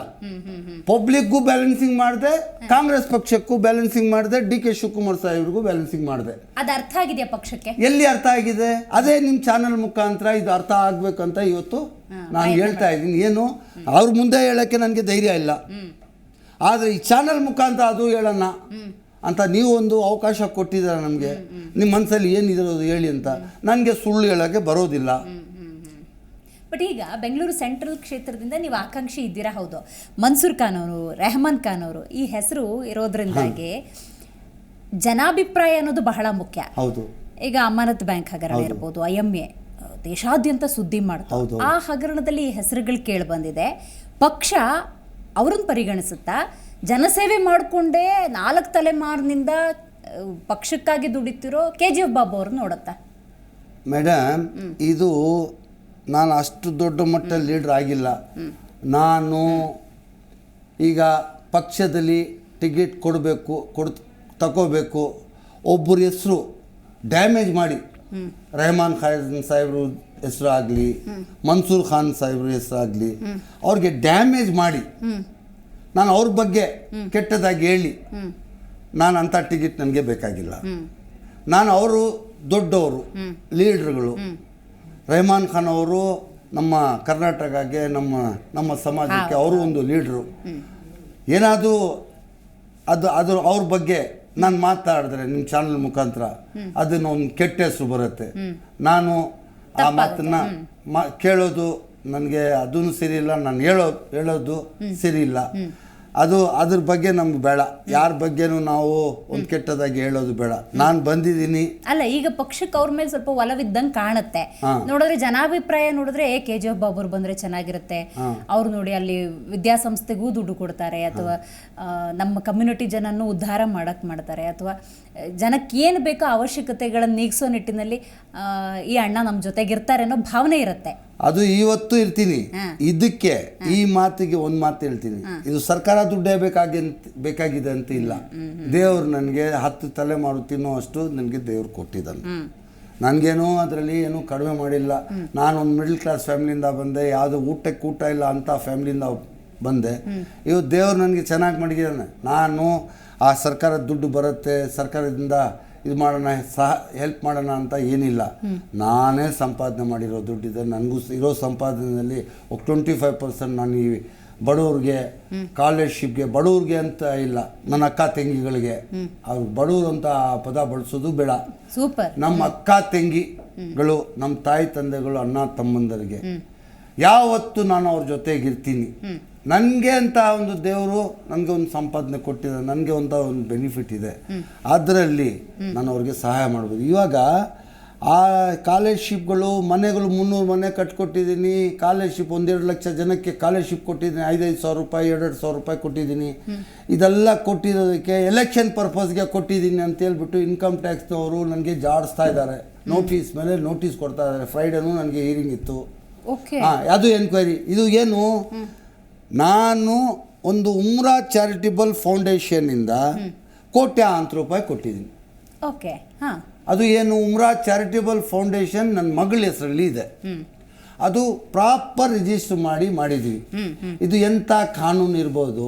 S2: ಪಬ್ಲಿಕ್ಗೂ ಬ್ಯಾಲೆನ್ಸಿಂಗ್ ಮಾಡಿದೆ ಕಾಂಗ್ರೆಸ್ ಪಕ್ಷಕ್ಕೂ ಬ್ಯಾಲೆನ್ಸಿಂಗ್ ಮಾಡಿದೆ ಡಿ ಕೆ ಶಿವಕುಮಾರ್ ಸಾಹೇಬ್ರಿಗೂ ಬ್ಯಾಲೆನ್ಸಿಂಗ್ ಮಾಡಿದೆ.
S1: ಅದು ಅರ್ಥ ಆಗಿದೆಯಾ ಪಕ್ಷಕ್ಕೆ?
S2: ಎಲ್ಲಿ ಅರ್ಥ ಆಗಿದೆ? ಅದೇ ನಿಮ್ಮ ಚಾನಲ್ ಮುಖಾಂತರ ಇದು ಅರ್ಥ ಆಗ್ಬೇಕಂತ ಇವತ್ತು ನಾನು ಹೇಳ್ತಾ ಇದ್ದೀನಿ. ಏನು? ಅವ್ರ ಮುಂದೆ ಹೇಳೋಕ್ಕೆ ನನಗೆ ಧೈರ್ಯ ಇಲ್ಲ. ಆದರೆ ಈ ಚಾನಲ್ ಮುಖಾಂತರ ಅದು ಹೇಳೋಣ. ಅಂತ ನೀವು ಒಂದು ಅವಕಾಶ ಕೊಟ್ಟಿದ್ದೀರಾ ನಮಗೆ? ನಿಮ್ಮ ಮನಸ್ಸಲ್ಲಿ ಏನಿರೋದು ಹೇಳಿ ಅಂತ. ನನಗೆ ಸುಳ್ಳು ಹೇಳೋಕ್ಕೆ ಬರೋದಿಲ್ಲ.
S1: ಬಟ್ ಈಗ ಬೆಂಗಳೂರು ಸೆಂಟ್ರಲ್ ಕ್ಷೇತ್ರದಿಂದ ನೀವು ಆಕಾಂಕ್ಷಿ ಇದ್ದೀರಾ? ಹೌದು. ಮನ್ಸೂರ್ ಖಾನ್ ಅವರು ರೆಹಮಾನ್ ಖಾನ್ ಅವರು ಈ ಹೆಸರು ಇರೋದ್ರಿಂದಾಗಿ ಜನಾಭಿಪ್ರಾಯ ಅನ್ನೋದು ಬಹಳ ಮುಖ್ಯ.
S2: ಹೌದು.
S1: ಈಗ ಅಮಾನತ್ ಬ್ಯಾಂಕ್ ಹಗರಣ ಇರ್ಬೋದು ಐ ಎಂ ಎ ದೇಶಾದ್ಯಂತ ಸುದ್ದಿ ಮಾಡ್ತಾರೆ ಆ ಹಗರಣದಲ್ಲಿ ಈ ಹೆಸರುಗಳು ಕೇಳಿ ಬಂದಿದೆ ಪಕ್ಷ ಅವ್ರನ್ನ ಪರಿಗಣಿಸುತ್ತಾ ಜನಸೇವೆ ಮಾಡಿಕೊಂಡೇ ನಾಲ್ಕು ತಲೆಮಾರಿನಿಂದ ಪಕ್ಷಕ್ಕಾಗಿ ದುಡಿತಿರೋ ಕೆ ಜಿ ಎಫ್ ಬಾಬು ಅವ್ರನ್ನ ನೋಡುತ್ತಾ?
S2: ಮೇಡಮ್ ಇದು ನಾನು ಅಷ್ಟು ದೊಡ್ಡ ಮಟ್ಟ ಲೀಡ್ರ್ ಆಗಿಲ್ಲ. ನಾನು ಈಗ ಪಕ್ಷದಲ್ಲಿ ಟಿಕೆಟ್ ಕೊಡಬೇಕು, ಕೊಡ್ ತಗೋಬೇಕು ಒಬ್ಬರ ಹೆಸರು ಡ್ಯಾಮೇಜ್ ಮಾಡಿ. ರೆಹಮಾನ್ ಖಾನ್ ಸಾಹೇಬ್ರ ಹೆಸರು ಆಗಲಿ, ಮನ್ಸೂರ್ ಖಾನ್ ಸಾಹೇಬ್ರ ಹೆಸರು ಆಗಲಿ, ಅವ್ರಿಗೆ ಡ್ಯಾಮೇಜ್ ಮಾಡಿ. ನಾನು ಅವ್ರ ಬಗ್ಗೆ ಕೆಟ್ಟದಾಗಿ ಹೇಳಿ. ನಾನು ಅಂಥ ಟಿಕೆಟ್ ನನಗೆ ಬೇಕಾಗಿಲ್ಲ. ನಾನು ಅವರು ದೊಡ್ಡವರು ಲೀಡ್ರುಗಳು ರೆಹಮಾನ್ ಖಾನ್ ಅವರು ನಮ್ಮ ಕರ್ನಾಟಕಕ್ಕೆ ನಮ್ಮ ನಮ್ಮ ಸಮಾಜಕ್ಕೆ ಅವರು ಒಂದು ಲೀಡ್ರು. ಏನಾದರೂ ಅದು ಅದ್ರ ಅವ್ರ ಬಗ್ಗೆ ನಾನು ಮಾತಾಡಿದ್ರೆ ನಿಮ್ಮ ಚಾನಲ್ ಮುಖಾಂತರ ಅದನ್ನ ಒಂದು ಕೆಟ್ಟ ಹೆಸರು ಬರುತ್ತೆ. ನಾನು ಆ ಮಾತನ್ನ ಮಾ ಕೇಳೋದು ನನಗೆ ಅದೂ ಸರಿ ಇಲ್ಲ ನಾನು ಹೇಳೋ ಹೇಳೋದು ಸರಿ ಇಲ್ಲ. ಅದು ಅದ್ರ ಬಗ್ಗೆ ನಮ್ಗೆ ಬೇಡ. ಯಾರ ಬಗ್ಗೆನು ನಾವು ಒಂದು ಕೆಟ್ಟದಾಗಿ ಹೇಳೋದು ಬೇಡ. ನಾನು ಬಂದಿದ್ದೀನಿ.
S1: ಅಲ್ಲ ಈಗ ಪಕ್ಷಕ್ಕೆ ಅವ್ರ ಮೇಲೆ ಸ್ವಲ್ಪ ಒಲವಿದ್ದಂಗೆ ಕಾಣುತ್ತೆ. ನೋಡಿದ್ರೆ ಜನಾಭಿಪ್ರಾಯ ನೋಡಿದ್ರೆ ಏ ಕೆ ಜಿ ಎಫ್ ಬಾಬುರು ಬಂದ್ರೆ ಚೆನ್ನಾಗಿರುತ್ತೆ. ಅವ್ರು ನೋಡಿ ಅಲ್ಲಿ ವಿದ್ಯಾಸಂಸ್ಥೆಗೂ ದುಡ್ಡು ಕೊಡ್ತಾರೆ ಅಥವಾ ನಮ್ಮ ಕಮ್ಯುನಿಟಿ ಜನನ್ನು ಉದ್ಧಾರ ಮಾಡಕ್ ಮಾಡ್ತಾರೆ ಅಥವಾ ಜನಕ್ಕೆ ಏನು ಬೇಕೋ ಅವಶ್ಯಕತೆಗಳನ್ನು ನೀಗಿಸೋ ನಿಟ್ಟಿನಲ್ಲಿ ಈ ಅಣ್ಣ ನಮ್ಮ ಜೊತೆಗಿರ್ತಾರೆ ಅನ್ನೋ ಭಾವನೆ ಇರುತ್ತೆ.
S2: ಅದು ಇವತ್ತು ಇರ್ತೀನಿ. ಇದಕ್ಕೆ ಈ ಮಾತಿಗೆ ಒಂದು ಮಾತು ಹೇಳ್ತೀನಿ. ಇದು ಸರ್ಕಾರ ದುಡ್ಡೇ ಬೇಕಾಗಿ ಬೇಕಾಗಿದೆ ಅಂತ ಇಲ್ಲ. ದೇವ್ರು ನನಗೆ ಹತ್ತು ತಲೆಮಾರು ತಿನ್ನೋ ಅಷ್ಟು ನನಗೆ ದೇವ್ರು ಕೊಟ್ಟಿದ್ದಾನೆ. ನನಗೇನು ಅದರಲ್ಲಿ ಏನೂ ಕಡಿಮೆ ಮಾಡಿಲ್ಲ. ನಾನು ಒಂದು ಮಿಡ್ಲ್ ಕ್ಲಾಸ್ ಫ್ಯಾಮಿಲಿಯಿಂದ ಬಂದೆ ಯಾವುದು ಊಟಕ್ಕೆ ಊಟ ಇಲ್ಲ ಅಂತ ಫ್ಯಾಮಿಲಿಯಿಂದ ಬಂದೆ. ಇವತ್ತು ದೇವ್ರು ನನಗೆ ಚೆನ್ನಾಗಿ ಮಾಡಿದ್ದಾನೆ. ನಾನು ಆ ಸರ್ಕಾರದ ದುಡ್ಡು ಬರುತ್ತೆ ಸರ್ಕಾರದಿಂದ ಇದು ಮಾಡೋಣ ಸಹ ಹೆಲ್ಪ್ ಮಾಡೋಣ ಅಂತ ಏನಿಲ್ಲ. ನಾನೇ ಸಂಪಾದನೆ ಮಾಡಿರೋ ದುಡ್ಡಿದೆ ನನಗೂ ಇರೋ ಸಂಪಾದನೆಯಲ್ಲಿ ಟ್ವೆಂಟಿ ಫೈವ್ ಪರ್ಸೆಂಟ್ ನಾನು ಈ ಬಡವ್ರಿಗೆ ಸ್ಕಾಲರ್ಶಿಪ್ಗೆ ಬಡವ್ರಿಗೆ ಅಂತ ಇಲ್ಲ. ನನ್ನ ಅಕ್ಕ ತಂಗಿಗಳಿಗೆ. ಅವ್ರು ಬಡವ್ರು ಅಂತ ಆ ಪದ ಬಳಸೋದು ಬೇಡ.
S1: ಸೂಪರ್.
S2: ನಮ್ಮ ಅಕ್ಕ ತಂಗಿಗಳು ನಮ್ಮ ತಾಯಿ ತಂದೆಗಳು ಅಣ್ಣ ತಮ್ಮಂದರಿಗೆ. ಯಾವತ್ತು ನಾನು ಅವ್ರ ಜೊತೆಗಿರ್ತೀನಿ. ನನಗೆ ಅಂತ ಒಂದು ದೇವರು ನನಗೆ ಒಂದು ಸಂಪಾದನೆ ಕೊಟ್ಟಿದೆ ನನಗೆ ಅಂತ ಒಂದು ಬೆನಿಫಿಟ್ ಇದೆ. ಅದರಲ್ಲಿ ನಾನು ಅವ್ರಿಗೆ ಸಹಾಯ ಮಾಡ್ಬೋದು. ಇವಾಗ ಆ ಕಾಲರ್ಶಿಪ್ಗಳು ಮನೆಗಳು ಮುನ್ನೂರು ಮನೆ ಕಟ್ಕೊಟ್ಟಿದ್ದೀನಿ ಕಾಲರ್ಶಿಪ್ ಒಂದೆರಡು ಲಕ್ಷ ಜನಕ್ಕೆ ಕಾಲರ್ಶಿಪ್ ಕೊಟ್ಟಿದ್ದೀನಿ ಐದೈದು ಸಾವಿರ ರೂಪಾಯಿ ಎರಡೆರಡು ಸಾವಿರ ರೂಪಾಯಿ ಕೊಟ್ಟಿದ್ದೀನಿ. ಇದೆಲ್ಲ ಕೊಟ್ಟಿರೋದಕ್ಕೆ ಎಲೆಕ್ಷನ್ ಪರ್ಪಸ್ಗೆ ಕೊಟ್ಟಿದ್ದೀನಿ ಅಂತ ಹೇಳ್ಬಿಟ್ಟು ಇನ್ಕಮ್ ಟ್ಯಾಕ್ಸ್ನವರು ನನಗೆ ಜಾಡಿಸ್ತಾ ಇದ್ದಾರೆ. ನೋಟಿಸ್ ಮೇಲೆ ನೋಟಿಸ್ ಕೊಡ್ತಾ ಇದ್ದಾರೆ. ಫ್ರೈಡೇನು ನನಗೆ ಹೀರಿಂಗ್ ಇತ್ತು. ಹಾಂ ಅದು ಎನ್ಕ್ವೈರಿ ಇದು ಏನು? ನಾನು ಒಂದು ಉಮ್ರಾ ಚಾರಿಟಬಲ್ ಫೌಂಡೇಶನ್ನಿಂದ ಕೋಟ್ಯಾಂತರ ರೂಪಾಯಿ ಕೊಟ್ಟಿದ್ದೀನಿ.
S1: ಓಕೆ ಹಾ.
S2: ಅದು ಏನು ಉಮ್ರಾ ಚಾರಿಟಬಲ್ ಫೌಂಡೇಶನ್ ನನ್ನ ಮಗಳ ಹೆಸರಲ್ಲಿ ಇದೆ. ಅದು ಪ್ರಾಪರ್ ರಿಜಿಸ್ಟರ್ ಮಾಡಿ ಮಾಡಿದ್ದೀವಿ ಇದು ಎಂಥ ಕಾನೂನು ಇರ್ಬೋದು?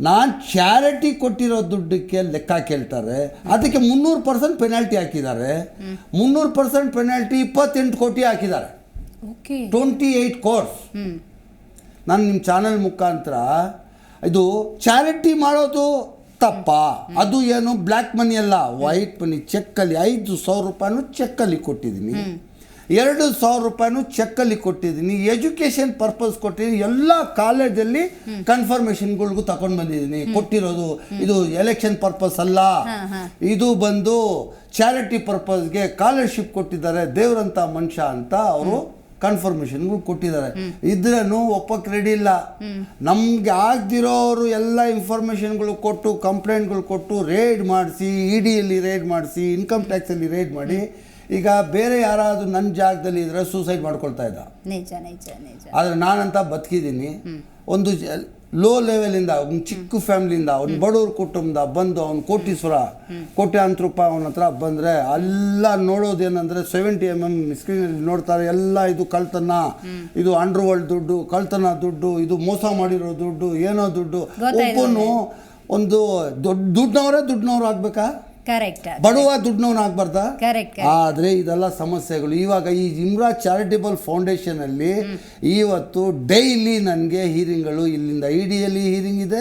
S2: ನಾನು ಚಾರಿಟಿ ಕೊಟ್ಟಿರೋ ದುಡ್ಡಕ್ಕೆ ಲೆಕ್ಕ ಕೇಳ್ತಾರೆ. ಅದಕ್ಕೆ ಮುನ್ನೂರು ಪರ್ಸೆಂಟ್ ಪೆನಾಲ್ಟಿ ಹಾಕಿದ್ದಾರೆ. ಮುನ್ನೂರು ಪರ್ಸೆಂಟ್ ಪೆನಾಲ್ಟಿ ಇಪ್ಪತ್ತೆಂಟು ಕೋಟಿ ಹಾಕಿದ್ದಾರೆ. Twenty eight crores. ನಾನು ನಿಮ್ಮ ಚಾನಲ್ ಮುಖಾಂತರ ಇದು ಚಾರಿಟಿ ಮಾಡೋದು ತಪ್ಪ. ಅದು ಏನು ಬ್ಲ್ಯಾಕ್ ಮನಿ ಅಲ್ಲ ವೈಟ್ ಮನಿ ಚೆಕ್ಕಲ್ಲಿ ಐದು ಸಾವಿರ ರೂಪಾಯಿನೂ ಚೆಕ್ಕಲ್ಲಿ ಕೊಟ್ಟಿದ್ದೀನಿ. ಎರಡು ಸಾವಿರ ರೂಪಾಯಿನೂ ಚೆಕ್ಕಲ್ಲಿ ಕೊಟ್ಟಿದ್ದೀನಿ. ಎಜುಕೇಷನ್ ಪರ್ಪಸ್ ಕೊಟ್ಟಿದ್ದೀನಿ. ಎಲ್ಲ ಕಾಲೇಜಲ್ಲಿ ಕನ್ಫರ್ಮೇಷನ್ಗಳಿಗೂ ತಗೊಂಡು ಬಂದಿದ್ದೀನಿ. ಕೊಟ್ಟಿರೋದು ಇದು ಎಲೆಕ್ಷನ್ ಪರ್ಪಸ್ ಅಲ್ಲ. ಇದು ಬಂದು ಚಾರಿಟಿ ಪರ್ಪಸ್ಗೆ ಸ್ಕಾಲರ್ಶಿಪ್ ಕೊಟ್ಟಿದ್ದಾರೆ ದೇವರಂತ ಮನುಷ್ಯ ಅಂತ ಅವರು ಕನ್ಫರ್ಮೇಷನ್ಗಳು ಕೊಟ್ಟಿದ್ದಾರೆ. ಇದ್ರೂ ಒಪ್ಪಕ್ಕೆ ರೆಡಿ ಇಲ್ಲ ನಮ್ಗೆ ಆಗದಿರೋರು ಎಲ್ಲ ಇನ್ಫಾರ್ಮೇಷನ್ಗಳು ಕೊಟ್ಟು ಕಂಪ್ಲೇಂಟ್ಗಳು ಕೊಟ್ಟು ರೇಡ್ ಮಾಡಿಸಿ ಇ ಡಿಯಲ್ಲಿ ರೇಡ್ ಮಾಡಿಸಿ ಇನ್ಕಮ್ ಟ್ಯಾಕ್ಸಲ್ಲಿ ರೇಡ್ ಮಾಡಿ ಈಗ ಬೇರೆ ಯಾರಾದರೂ ನನ್ನ ಜಾಗದಲ್ಲಿ ಇದ್ರೆ ಸೂಸೈಡ್ ಮಾಡ್ಕೊಳ್ತಾ ಇದ್ದ.
S1: ನಿಜ ನಿಜ ನಿಜ.
S2: ಆದರೆ ನಾನಂತ ಬದುಕಿದ್ದೀನಿ. ಒಂದು ಲೋ ಲೆವೆಲಿಂದ ಒಂದು ಚಿಕ್ಕ ಫ್ಯಾಮಿಲಿಯಿಂದ ಅವ್ನ ಬಡವ್ರ ಕುಟುಂಬದ ಬಂದು ಅವ್ನು ಕೋಟೀಶ್ವರ ಕೋಟ್ಯಾಂತರ ರೂಪಾಯಿ ಅವನ ಹತ್ರ ಬಂದರೆ ಎಲ್ಲ ನೋಡೋದೇನೆಂದರೆ ಸೆವೆಂಟಿ ಎಂ ಎಂ ಸ್ಕ್ರೀನಲ್ಲಿ ನೋಡ್ತಾರೆ ಎಲ್ಲ ಇದು ಕಳ್ತನ ಇದು ಅಂಡರ್ ವರ್ಲ್ಡ್ ದುಡ್ಡು ಕಳ್ತನ ದುಡ್ಡು ಇದು ಮೋಸ ಮಾಡಿರೋ ದುಡ್ಡು ಏನೋ ದುಡ್ಡು. ಒಬ್ಬನು ಒಂದು ದೊಡ್ಡ ದುಡ್ಡಿನವರೇ ದುಡ್ಡಿನವ್ರು ಆಗ್ಬೇಕಾ?
S1: ಕರೆಕ್ಟ್
S2: ಬಡವ ದುಡ್ಡನವ್ನು ಆಗ್ಬಾರ್ದಾ?
S1: ಕರೆಕ್ಟ್
S2: ಆದ್ರೆ ಇದೆಲ್ಲ ಸಮಸ್ಯೆಗಳು. ಇವಾಗ ಈ ಇಮ್ರಾ ಚಾರಿಟೇಬಲ್ ಫೌಂಡೇಶನಲ್ಲಿ ಇವತ್ತು ಡೈಲಿ ನನಗೆ ಹೀರಿಂಗ್ಗಳು ಇಲ್ಲಿಂದ ಇಡಿಯಲ್ಲಿ ಡಿಯಲ್ಲಿ ಹೀರಿಂಗ್ ಇದೆ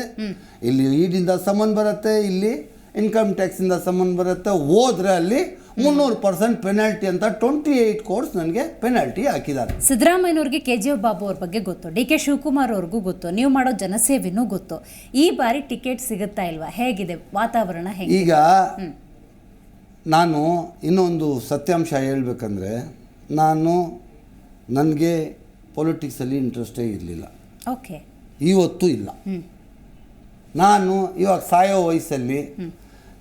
S2: ಇಲ್ಲಿ ಇಡಿಯಿಂದ ಸಮನ್ ಬರುತ್ತೆ ಇಲ್ಲಿ ಇನ್ಕಮ್ ಟ್ಯಾಕ್ಸಿಂದ ಸಮನ್ ಬರುತ್ತೆ. ಹೋದ್ರೆ ಅಲ್ಲಿ ಮುನ್ನೂರು ಪರ್ಸೆಂಟ್ ಪೆನಾಲ್ಟಿ ಅಂತ ಟ್ವೆಂಟಿ ಏಯ್ಟ್ ಕೋರ್ಸ್ ನನಗೆ ಪೆನಾಲ್ಟಿ ಹಾಕಿದ್ದಾರೆ.
S1: ಸಿದ್ದರಾಮಯ್ಯನವ್ರಿಗೆ ಕೆ ಜಿ ಎಫ್ ಬಾಬು ಅವ್ರ ಬಗ್ಗೆ ಗೊತ್ತು ಡಿ ಕೆ ಶಿವಕುಮಾರ್ ಅವ್ರಿಗೂ ಗೊತ್ತು ನೀವು ಮಾಡೋ ಜನಸೇವೆನೂ ಗೊತ್ತು. ಈ ಬಾರಿ ಟಿಕೆಟ್ ಸಿಗುತ್ತಾ ಇಲ್ವಾ? ಹೇಗಿದೆ ವಾತಾವರಣ ಹೇಗೆ
S2: ಈಗ ನಾನು ಇನ್ನೊಂದು ಸತ್ಯಾಂಶ ಹೇಳಬೇಕಂದ್ರೆ ನಾನು ನನಗೆ ಪೊಲಿಟಿಕ್ಸಲ್ಲಿ ಇಂಟ್ರೆಸ್ಟೇ ಇರಲಿಲ್ಲ.
S1: ಓಕೆ.
S2: ಇವತ್ತು ಇಲ್ಲ. ನಾನು ಇವಾಗ ಸಾಯೋ ವಯಸ್ಸಲ್ಲಿ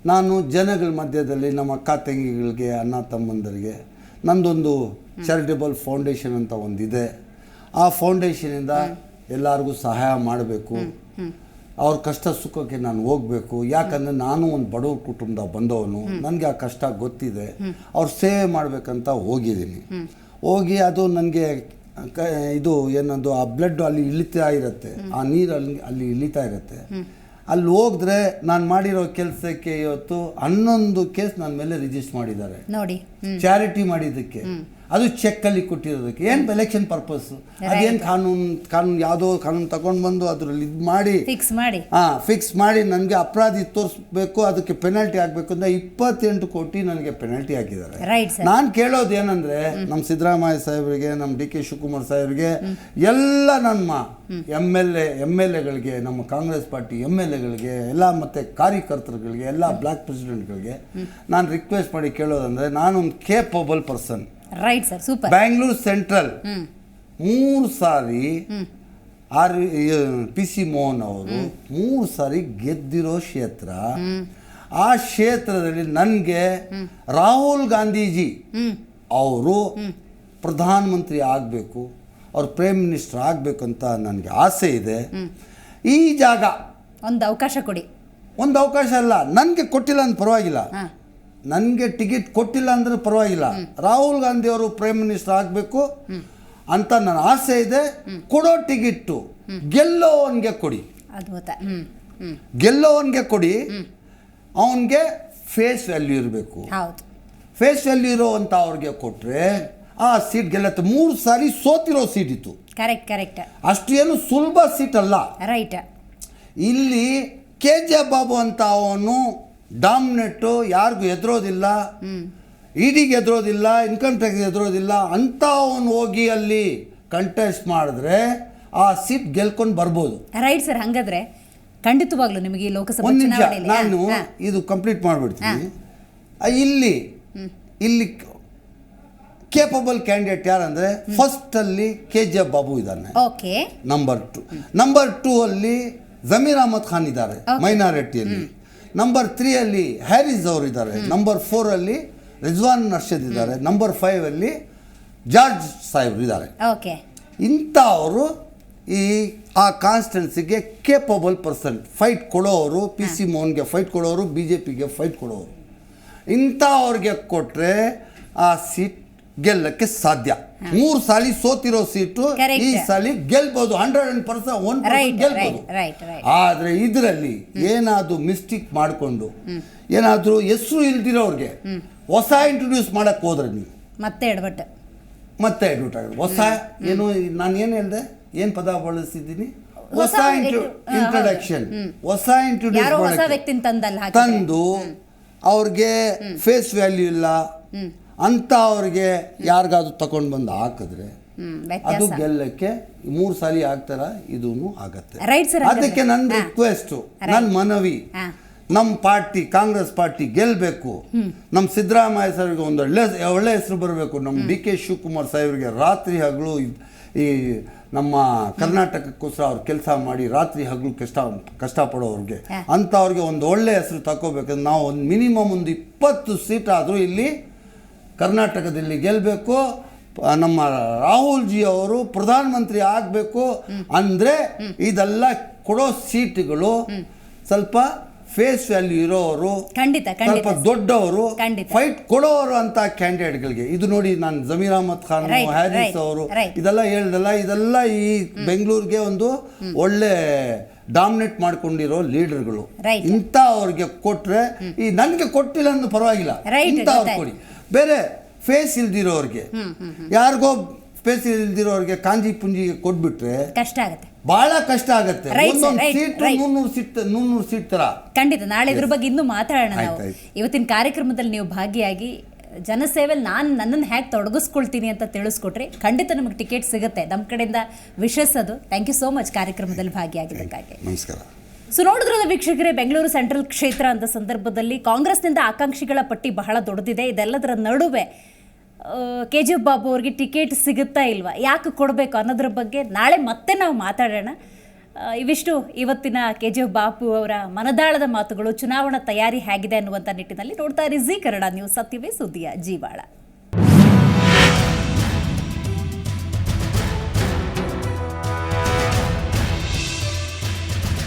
S2: ನಾನು ಜನಗಳ ಮಧ್ಯದಲ್ಲಿ ನಮ್ಮ ಅಕ್ಕ ತಂಗಿಗಳಿಗೆ ಅಣ್ಣ ತಮ್ಮಂದರಿಗೆ ನಂದೊಂದು ಚಾರಿಟೇಬಲ್ ಫೌಂಡೇಶನ್ ಅಂತ ಒಂದಿದೆ. ಆ ಫೌಂಡೇಶನಿಂದ ಎಲ್ಲರಿಗೂ ಸಹಾಯ ಮಾಡಬೇಕು. ಅವ್ರ ಕಷ್ಟ ಸುಖಕ್ಕೆ ನಾನು ಹೋಗಬೇಕು. ಯಾಕಂದರೆ ನಾನು ಒಂದು ಬಡವ್ರ ಕುಟುಂಬದ ಬಂದವನು. ನನಗೆ ಆ ಕಷ್ಟ ಗೊತ್ತಿದೆ. ಅವ್ರ ಸೇವೆ ಮಾಡಬೇಕಂತ ಹೋಗಿದ್ದೀನಿ. ಹೋಗಿ ಅದು ನನಗೆ ಇದು ಏನದು ಆ ಬ್ಲಡ್ ಅಲ್ಲಿ ಇಳಿತಾ ಇರುತ್ತೆ. ಆ ನೀರು ಅಲ್ಲಿ ಅಲ್ಲಿ ಇಳಿತಾ ಇರುತ್ತೆ. ಅಲ್ಲಿ ಹೋಗಿದ್ರೆ ನಾನು ಮಾಡಿರೋ ಕೆಲಸಕ್ಕೆ ಇವತ್ತು ಹನ್ನೊಂದು ಕೇಸ್ ನನ್ನ ಮೇಲೆ ರಿಜಿಸ್ಟರ್ ಮಾಡಿದ್ದಾರೆ.
S1: ನೋಡಿ
S2: ಚಾರಿಟಿ ಮಾಡಿದ್ದಕ್ಕೆ. ಅದು ಚೆಕ್ಕಲ್ಲಿ ಕೊಟ್ಟಿರೋದಕ್ಕೆ. ಏನು ಎಲೆಕ್ಷನ್ ಪರ್ಪಸ್ ಅದೇನು ಕಾನೂನು ಕಾನೂನು ಯಾವುದೋ ಕಾನೂನು ತಗೊಂಡು ಬಂದು ಅದ್ರಲ್ಲಿ ಇದು ಮಾಡಿ.
S1: ಫಿಕ್ಸ್ ಮಾಡಿ.
S2: ಹಾಂ ಫಿಕ್ಸ್ ಮಾಡಿ ನನಗೆ ಅಪರಾಧಿ ತೋರಿಸ್ಬೇಕು ಅದಕ್ಕೆ ಪೆನಾಲ್ಟಿ ಆಗಬೇಕು ಅಂತ ಇಪ್ಪತ್ತೆಂಟು ಕೋಟಿ ನನಗೆ ಪೆನಾಲ್ಟಿ ಹಾಕಿದ್ದಾರೆ ನಾನು ಕೇಳೋದು ಏನಂದ್ರೆ ನಮ್ಮ ಸಿದ್ದರಾಮಯ್ಯ ಸಾಹೇಬರಿಗೆ ನಮ್ಮ ಡಿ ಕೆ ಶಿವಕುಮಾರ್ ಸಾಹೇಬರಿಗೆ ಎಲ್ಲ ನಮ್ಮ M L A M L ಎಗಳಿಗೆ ನಮ್ಮ ಕಾಂಗ್ರೆಸ್ ಪಾರ್ಟಿ ಎಂ ಎಲ್ ಎಗಳಿಗೆ ಎಲ್ಲ ಮತ್ತೆ ಕಾರ್ಯಕರ್ತರುಗಳಿಗೆ ಎಲ್ಲ ಬ್ಲಾಕ್ ಪ್ರೆಸಿಡೆಂಟ್ಗಳಿಗೆ ನಾನು ರಿಕ್ವೆಸ್ಟ್ ಮಾಡಿ ಕೇಳೋದಂದ್ರೆ ನಾನೊಂದು capable person
S1: right sir super
S2: Bangalore central ಮೂರು ಸಾರಿ ಆರ್ ಪಿ ಸಿ ಮೋಹನ್ ಅವರು ಮೂರು ಸಾರಿ ಗೆದ್ದಿರೋ ಕ್ಷೇತ್ರ. ಆ ಕ್ಷೇತ್ರದಲ್ಲಿ ನನಗೆ ರಾಹುಲ್ ಗಾಂಧೀಜಿ ಅವರು ಪ್ರಧಾನಮಂತ್ರಿ ಆಗಬೇಕು ಅವ್ರು ಪ್ರೈಮ್ ಮಿನಿಸ್ಟರ್ ಆಗಬೇಕು ಅಂತ ನನಗೆ ಆಸೆ ಇದೆ. ಈ ಜಾಗ
S1: ಒಂದು ಅವಕಾಶ ಕೊಡಿ.
S2: ಒಂದು ಅವಕಾಶ ಅಲ್ಲ ನನಗೆ ಕೊಟ್ಟಿಲ್ಲ ಅಂತ ಪರವಾಗಿಲ್ಲ. ನನಗೆ ಟಿಕೆಟ್ ಕೊಟ್ಟಿಲ್ಲ ಅಂದ್ರೆ ಪರವಾಗಿಲ್ಲ. ರಾಹುಲ್ ಗಾಂಧಿ ಅವರು ಪ್ರೈಮ್ ಮಿನಿಸ್ಟರ್ ಆಗಬೇಕು ಅಂತ ನನ್ನ ಆಸೆ ಇದೆ. ಕೊಡೋ ಟಿಕೆಟ್ಟು ಗೆಲ್ಲೋವನ್ಗೆ ಕೊಡಿ.
S1: ಅದ್ಭುತ.
S2: ಗೆಲ್ಲೋವನ್ಗೆ ಕೊಡಿ. ಅವನಿಗೆ ಫೇಸ್ ವ್ಯಾಲ್ಯೂ ಇರಬೇಕು. ಫೇಸ್ ವ್ಯಾಲ್ಯೂ ಇರೋ ಅಂತ ಅವ್ರಿಗೆ ಕೊಟ್ಟರೆ ಆ ಸೀಟ್ ಗೆಲ್ಲತ್ತೆ. ಮೂರು ಸಾರಿ ಸೋತಿರೋ ಸೀಟ್ ಇತ್ತು.
S1: ಕರೆಕ್ಟ್ ಕರೆಕ್ಟ್
S2: ಅಷ್ಟು ಏನು ಸುಲಭ ಸೀಟ್ ಅಲ್ಲ.
S1: ರೈಟ್
S2: ಇಲ್ಲಿ ಕೆ ಜೆ ಬಾಬು ಅಂತ ಅವನು ಡಾಮಿನೇಟು ಯಾರಿಗೂ ಎದುರೋದಿಲ್ಲ ಇಡಿಗೆ ಎದುರೋದಿಲ್ಲ ಇನ್ಕಮ್ ಟ್ಯಾಕ್ಸ್ ಎದುರೋದಿಲ್ಲ ಅಂತ ಅವನು ಹೋಗಿ ಅಲ್ಲಿ ಕಂಟೆಸ್ಟ್ ಮಾಡಿದ್ರೆ ಆ ಸೀಟ್ ಗೆಲ್ಕೊಂಡು ಬರ್ಬೋದು.
S1: ರೈಟ್ ಸರ್ ಹಂಗಾದ್ರೆ ಖಂಡಿತವಾಗ್ಲೂ ನಿಮಗೆ ಲೋಕಸಭೆ
S2: ಒಂದು ನಿಮಿಷ ನಾನು. ಇದು ಕಂಪ್ಲೀಟ್ ಮಾಡಿಬಿಡ್ತೀನಿ. ಇಲ್ಲಿ ಇಲ್ಲಿ ಕೇಪಬಲ್ ಕ್ಯಾಂಡಿಡೇಟ್ ಯಾರಂದ್ರೆ ಫಸ್ಟ್ ಅಲ್ಲಿ ಕೆ ಜಿ ಎಫ್ ಬಾಬು ಇದ್ದಾನೆ.
S1: Okay
S2: number two number two ಅಲ್ಲಿ ಜಮೀರ್ ಅಹಮದ್ ಖಾನ್ ಇದ್ದಾರೆ ಮೈನಾರಿಟಿಯಲ್ಲಿ ನಂಬರ್ ತ್ರೀಯಲ್ಲಿ ಹ್ಯಾರಿಸ್ ಅವರು ಇದ್ದಾರೆ ನಂಬರ್ ಫೋರಲ್ಲಿ ಅಲ್ಲಿ ರಿಜ್ವಾನ್ ನರ್ಷದ್ ಇದ್ದಾರೆ. ನಂಬರ್ ಫೈವಲ್ಲಿ ಅಲ್ಲಿ ಜಾರ್ಜ್ ಸಾಹೇಬ್ರು ಇದ್ದಾರೆ.
S1: ಓಕೆ.
S2: ಇಂಥವರು ಈ ಆ ಕಾನ್ಸ್ಟೆನ್ಸಿಗೆ ಕೇಪಬಲ್ ಪರ್ಸನ್ ಫೈಟ್ ಕೊಡೋರು ಪಿ ಸಿ ಮೋಹನ್ಗೆ ಫೈಟ್ ಕೊಡೋರು ಬಿ ಜೆ ಪಿಗೆ ಫೈಟ್ ಕೊಡೋರು ಇಂಥವ್ರಿಗೆ ಕೊಟ್ಟರೆ ಆ ಸೀಟ್ ಗೆಲ್ಲಕ್ಕೆ ಸಾಧ್ಯ. ಮೂರು ಸಾಲಿ ಸೋತಿರೋ ಸೀಟು. ಈ ಸಾಲಿ ಗೆಲ್ಬಹುದು ಹಂಡ್ರೆಡ್ ಅಂಡ್ ಪರ್ಸೆಂಟ್ ಒನ್
S1: ಗೆಲ್ಬಹುದು.
S2: ಆದರೆ ಇದರಲ್ಲಿ ಏನಾದ್ರು ಮಿಸ್ಟೇಕ್ ಮಾಡಿಕೊಂಡು ಏನಾದರೂ ಹೆಸರು ಇಲ್ದಿರೋರಿಗೆ ಹೊಸ ಇಂಟ್ರೊಡ್ಯೂಸ್ ಮಾಡಕ್ ಹೋದ್ರೆ ನೀವು.
S1: ಮತ್ತೆ ಎಡವಟ್ಟು
S2: ಮತ್ತೆ ಆಗೋದು. ಹೊಸ ಏನು ನಾನು ಏನು ಹೇಳ್ದೆ? ಏನು ಪದ ಬಳಸಿದ್ದೀನಿ?
S1: ಹೊಸ
S2: ಇಂಟ್ರೊಡಕ್ಷನ್ ಹೊಸ ಇಂಟ್ರೊಡ್ಯೂಸ್ ತಂದು ಅವ್ರಿಗೆ ಫೇಸ್ ವ್ಯಾಲ್ಯೂ ಇಲ್ಲ. ಅಂತ ಅವ್ರಿಗೆ ಯಾರಿಗಾದ್ರು ತಗೊಂಡು ಬಂದು ಹಾಕಿದ್ರೆ ಅದು ಗೆಲ್ಲಕ್ಕೆ ಮೂರು ಸಾಲಿ ಆಗ್ತಾರ ಇದೂ ಆಗತ್ತೆ. ಅದಕ್ಕೆ ನನ್ನ. ರಿಕ್ವೆಸ್ಟ್ ನನ್ನ ಮನವಿ ನಮ್ಮ ಪಾರ್ಟಿ ಕಾಂಗ್ರೆಸ್ ಪಾರ್ಟಿ ಗೆಲ್ಲಬೇಕು ನಮ್ಮ ಸಿದ್ದರಾಮಯ್ಯ ಸರ್ಗೆ ಒಂದು ಒಳ್ಳೆ ಒಳ್ಳೆ ಹೆಸರು ಬರಬೇಕು. ನಮ್ಮ ಡಿ ಕೆ ಶಿವಕುಮಾರ್ ಸಾಹೇಬ್ರಿಗೆ ರಾತ್ರಿ ಹಗಲು ಈ ನಮ್ಮ ಕರ್ನಾಟಕಕ್ಕೋಸ್ಕರ ಅವ್ರು ಕೆಲಸ ಮಾಡಿ ರಾತ್ರಿ ಹಗಲು ಕಷ್ಟ ಕಷ್ಟಪಡೋರಿಗೆ. ಅಂಥವ್ರಿಗೆ ಒಂದು ಒಳ್ಳೆ ಹೆಸರು ತಗೋಬೇಕಂದ್ರೆ ನಾವು ಒಂದು ಮಿನಿಮಮ್ ಒಂದು ಇಪ್ಪತ್ತು ಸೀಟ್ ಆದರೂ ಇಲ್ಲಿ ಕರ್ನಾಟಕದಲ್ಲಿ ಗೆಲ್ಲಬೇಕು ನಮ್ಮ ರಾಹುಲ್ ಜಿ ಅವರು ಪ್ರಧಾನಮಂತ್ರಿ ಆಗಬೇಕು ಅಂದರೆ ಇದೆಲ್ಲ ಕೊಡೋ ಸೀಟ್ಗಳು ಸ್ವಲ್ಪ ಫೇಸ್ ವ್ಯಾಲ್ಯೂ ಇರೋರು
S1: ಖಂಡಿತ
S2: ಸ್ವಲ್ಪ ದೊಡ್ಡವರು. ಫೈಟ್ ಕೊಡೋರು ಅಂತ ಕ್ಯಾಂಡಿಡೇಟ್ಗಳಿಗೆ. ಇದು ನೋಡಿ ನಾನು ಜಮೀರ್ ಅಹಮದ್ ಖಾನ್ ಹ್ಯಾರಿಸ್ ಅವರು ಇದೆಲ್ಲ ಹೇಳ್ದಲ್ಲ ಇದೆಲ್ಲ ಈ ಬೆಂಗಳೂರಿಗೆ ಒಂದು ಒಳ್ಳೆ ಡಾಮಿನೇಟ್ ಮಾಡ್ಕೊಂಡಿರೋ ಲೀಡರ್ಗಳು. ಇಂಥ ಅವ್ರಿಗೆ ಕೊಟ್ರೆ ಈ ನನಗೆ ಕೊಟ್ಟಿಲ್ಲ ಅಂದ್ರೆ ಪರವಾಗಿಲ್ಲ.
S1: ಇಂಥವ್ರು
S2: ಇಂಥ ಅವ್ರು ಕೊಡಿ. ಬೇರೆ ಫೇಸ್ ಇಲ್ದಿರೋರಿಗೆ. ಯಾರಿಗೋ ಫೇಸ್ ಇಲ್ದಿರೋರಿಗೆ ಕಾಂಜಿ ಪುಂಜಿ ಕೊಟ್ಬಿಟ್ರೆ
S1: ಕಷ್ಟ ಆಗುತ್ತೆ.
S2: ಬಹಳ ಕಷ್ಟ ಆಗುತ್ತೆ. ಒಂದೊಂದು ಸೀಟ್ ಸೀಟ್ ಸೀಟ್ ತರ.
S1: ಖಂಡಿತ ನಾಳೆ ಇದ್ರ ಬಗ್ಗೆ ಇನ್ನೂ ಮಾತಾಡೋಣ ನಾವು. ಇವತ್ತಿನ ಕಾರ್ಯಕ್ರಮದಲ್ಲಿ ನೀವು ಭಾಗಿಯಾಗಿ ಜನಸೇವೆಯಲ್ಲಿ ನಾನು ನನ್ನನ್ನು ಹ್ಯಾಕ್ ತೊಡಗಿಸ್ಕೊಳ್ತೀನಿ ಅಂತ ತಿಳಿಸ್ಕೊಟ್ರಿ ಖಂಡಿತ ನಮಗೆ ಟಿಕೆಟ್ ಸಿಗುತ್ತೆ. ನಮ್ಮ ಕಡೆಯಿಂದ ವಿಶಸ್ ಅದು. ಥ್ಯಾಂಕ್ ಯು ಸೋ ಮಚ್ ಕಾರ್ಯಕ್ರಮದಲ್ಲಿ ಭಾಗಿಯಾಗಿದ್ದಕ್ಕಾಗಿ.
S2: ನಮಸ್ಕಾರ.
S1: ಸೊ ನೋಡಿದ್ರಲ್ಲ ವೀಕ್ಷಕರೇ, ಬೆಂಗಳೂರು ಸೆಂಟ್ರಲ್ ಕ್ಷೇತ್ರ ಅಂತ ಸಂದರ್ಭದಲ್ಲಿ ಕಾಂಗ್ರೆಸ್ನಿಂದ ಆಕಾಂಕ್ಷಿಗಳ ಪಟ್ಟಿ ಬಹಳ ದೊಡ್ಡದಿದೆ. ಇದೆಲ್ಲದರ ನಡುವೆ ಕೆ ಜಿ ಎಫ್ ಬಾಬು ಅವ್ರಿಗೆ ಟಿಕೆಟ್ ಸಿಗುತ್ತಾ ಇಲ್ವಾ? ಯಾಕೆ ಕೊಡಬೇಕು ಅನ್ನೋದ್ರ ಬಗ್ಗೆ ನಾಳೆ ಮತ್ತೆ ನಾವು ಮಾತಾಡೋಣ. ಇವಿಷ್ಟು ಇವತ್ತಿನ ಕೆ ಜಿ ಎಫ್ ಬಾಪು ಅವರ ಮನದಾಳದ ಮಾತುಗಳು, ಚುನಾವಣಾ ತಯಾರಿ ಹೇಗಿದೆ ಅನ್ನುವಂಥ ನಿಟ್ಟಿನಲ್ಲಿ ನೋಡ್ತಾ ಇರಿ. ಜಿ ಕನ್ನಡ ನ್ಯೂಸ್, ಸತ್ಯವೇ ಸುದ್ದಿಯ ಜೀವಾಳ.